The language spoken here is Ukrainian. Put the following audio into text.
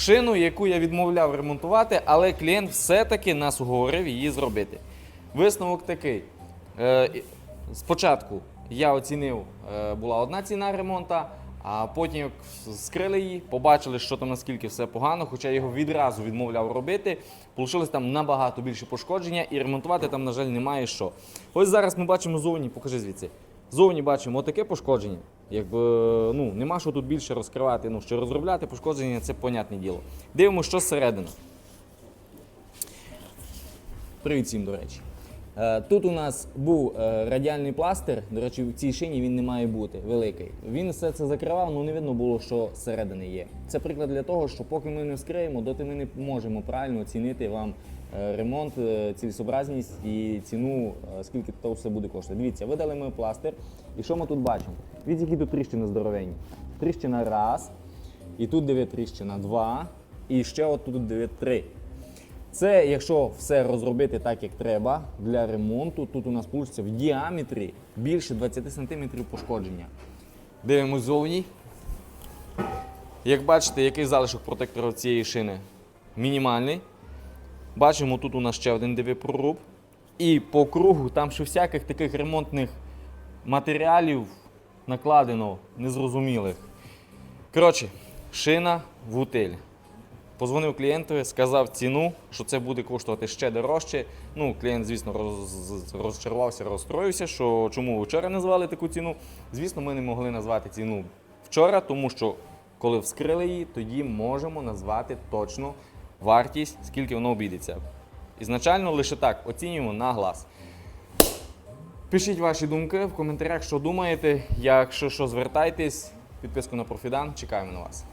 шину, яку я відмовляв ремонтувати, але клієнт все-таки нас уговорив її зробити. Висновок такий. Е, спочатку я оцінив, е, була одна ціна ремонту, а потім скрили її, побачили, що там наскільки все погано, хоча я його відразу відмовляв робити. Получилось там набагато більше пошкодження і ремонтувати там, на жаль, немає що. Ось зараз ми бачимо зовні, покажи звідси. Зовні бачимо отаке пошкодження. Якби ну, нема що тут більше розкривати, ну, що розробляти пошкодження це понятне діло. Дивимося, що зсередини. Привіт всім, до речі. Е, Тут у нас був е, радіальний пластир. До речі, в цій шині він не має бути великий. Він все це закривав, але не видно було, що зсередини є. Це приклад для того, що поки ми не вскриємо, доти ми не можемо правильно оцінити вам е, ремонт, цілесообразність і ціну, скільки то все буде коштувати. Дивіться, видали ми пластир. І що ми тут бачимо? Від які тут тріщини здоровенні. Тріщина раз, і тут диви тріщина два, і ще от тут диви три. Це якщо все розробити так, як треба для ремонту, тут у нас вийде в діаметрі більше 20 см пошкодження. Дивимось зовні. Як бачите, який залишок протектора цієї шини? Мінімальний. Бачимо, тут у нас ще один диви проруб. І по кругу там ще всяких таких ремонтних матеріалів накладено незрозумілих. Коротше, шина в утиль. Позвонив клієнтові, сказав ціну, що це буде коштувати ще дорожче. Ну, клієнт, звісно, роз, розчарувався, розстроївся, що чому вчора назвали таку ціну. Звісно, ми не могли назвати ціну вчора, тому що коли вскрили її, тоді можемо назвати точно вартість, скільки воно обійдеться. Ізначально лише так оцінюємо на глаз. Пишіть ваші думки в коментарях, що думаєте. Якщо що, звертайтесь, підписку на профідан, чекаємо на вас.